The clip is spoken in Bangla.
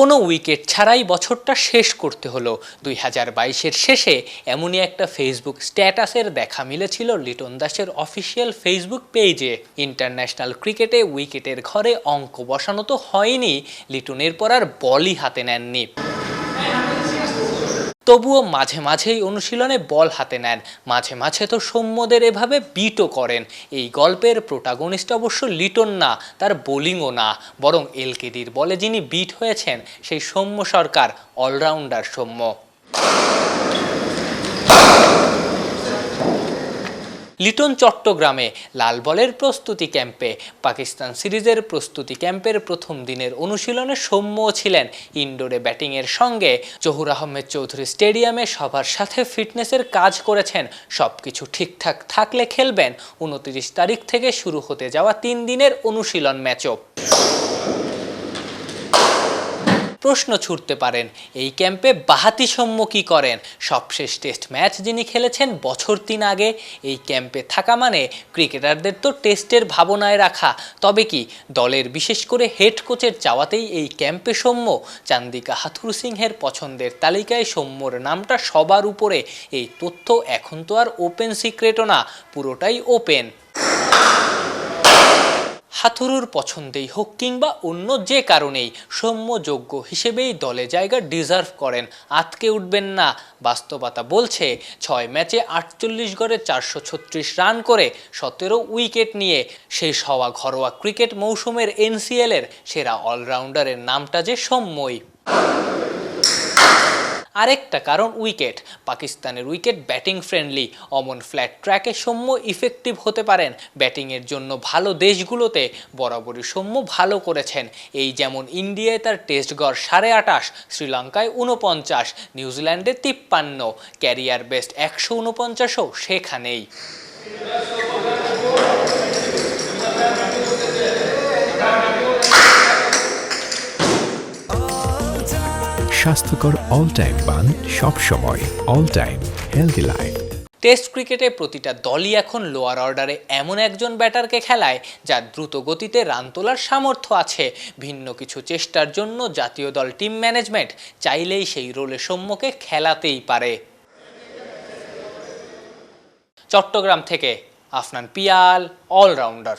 কোনো উইকেট ছাড়াই বছরটা শেষ করতে হলো। দুই হাজার বাইশের শেষে এমনই একটা ফেসবুক স্ট্যাটাসের দেখা মিলেছিল লিটন দাসের অফিসিয়াল ফেসবুক পেজে ইন্টারন্যাশনাল ক্রিকেটে উইকেটের ঘরে অঙ্ক বসানো তো হয়নি, লিটনের পর আর বলই হাতে নেননি। তবুও মাঝে মাঝেই অনুশীলনে বল হাতে নেন। মাঝে মাঝে তো সৌম্যদের এভাবে বিটও করেন। এই গল্পের প্রোটাগনিস্ট অবশ্য লিটন না, তার বোলিংও না। বরং এলকেডির বলে যিনি বিট হয়েছেন, সেই সৌম্য সরকার অলরাউন্ডার সৌম্য। লিটন চট্টগ্রামে লাল বলের প্রস্তুতি ক্যাম্পে। পাকিস্তান সিরিজের প্রস্তুতি ক্যাম্পের প্রথম দিনের অনুশীলনে সৌম্য ছিলেন ইনডোরে ব্যাটিংয়ের সঙ্গে। জহুর আহমেদ চৌধুরী স্টেডিয়ামে সবার সাথে ফিটনেসের কাজ করেছেন। সব কিছু ঠিকঠাক থাকলে খেলবেন। উনত্রিশ তারিখ থেকে শুরু হতে যাওয়া তিন দিনের অনুশীলন ম্যাচও। প্রশ্ন ছুটতে পারেন। এই ক্যাম্পে বাহাতি সৌম্য কী করেন। সবশেষ টেস্ট ম্যাচ যিনি খেলেছেন বছর তিন আগে, এই ক্যাম্পে থাকা মানে ক্রিকেটারদের তো টেস্টের ভাবনায় রাখা। তবে কি, দলের বিশেষ করে হেড কোচের চাওয়াতেই এই ক্যাম্পে সৌম্য? চান্দিকা হাথুর সিংহের পছন্দের তালিকায় সৌম্যর নামটা সবার উপরে। এই তথ্য এখন তো আর ওপেন সিক্রেটও না, পুরোটাই ওপেন। হাথুরুর পছন্দেই হোক কিংবা অন্য যে কারণেই সৌম্যযোগ্য হিসেবেই দলে জায়গা ডিজার্ভ করেন, আতকে উঠবেন না। বাস্তবতা বলছে, ছয় ম্যাচে আটচল্লিশ গড়ে চারশো ছত্রিশ রান করে সতেরো উইকেট নিয়ে শেষ হওয়া ঘরোয়া ক্রিকেট মৌসুমের এনসিএলের সেরা অলরাউন্ডারের নামটা যে সৌম্যই। আরেকটা কারণ উইকেট পাকিস্তানের উইকেট ব্যাটিং ফ্রেন্ডলি। অমন ফ্ল্যাট ট্র্যাকে সৌম্য ইফেক্টিভ হতে পারেন। ব্যাটিংয়ের জন্য ভালো দেশগুলোতে বরাবরই সৌম্য ভালো করেছেন। এই যেমন ইন্ডিয়ায় তার টেস্ট গড় সাড়ে আটাশ শ্রীলঙ্কায় উনপঞ্চাশ নিউজিল্যান্ডে তিপ্পান্ন, ক্যারিয়ার বেস্ট একশো উনপঞ্চাশও সেখানেই। স্বাস্থ্যকর অল টাইম পান সব সময় all time healthy life test ক্রিকেটে প্রতিটা দলই এখন লোয়ার অর্ডারে এমন একজন ব্যাটারকে খেলায় যার দ্রুত গতিতে রান তোলার সামর্থ্য আছে। ভিন্ন কিছু চেষ্টার জন্য জাতীয় দল টিম ম্যানেজমেন্ট চাইলেই সেই রোলে সম্মুখে খেলাতেই পারে। চট্টগ্রাম থেকে আফনান পিয়াল অলরাউন্ডার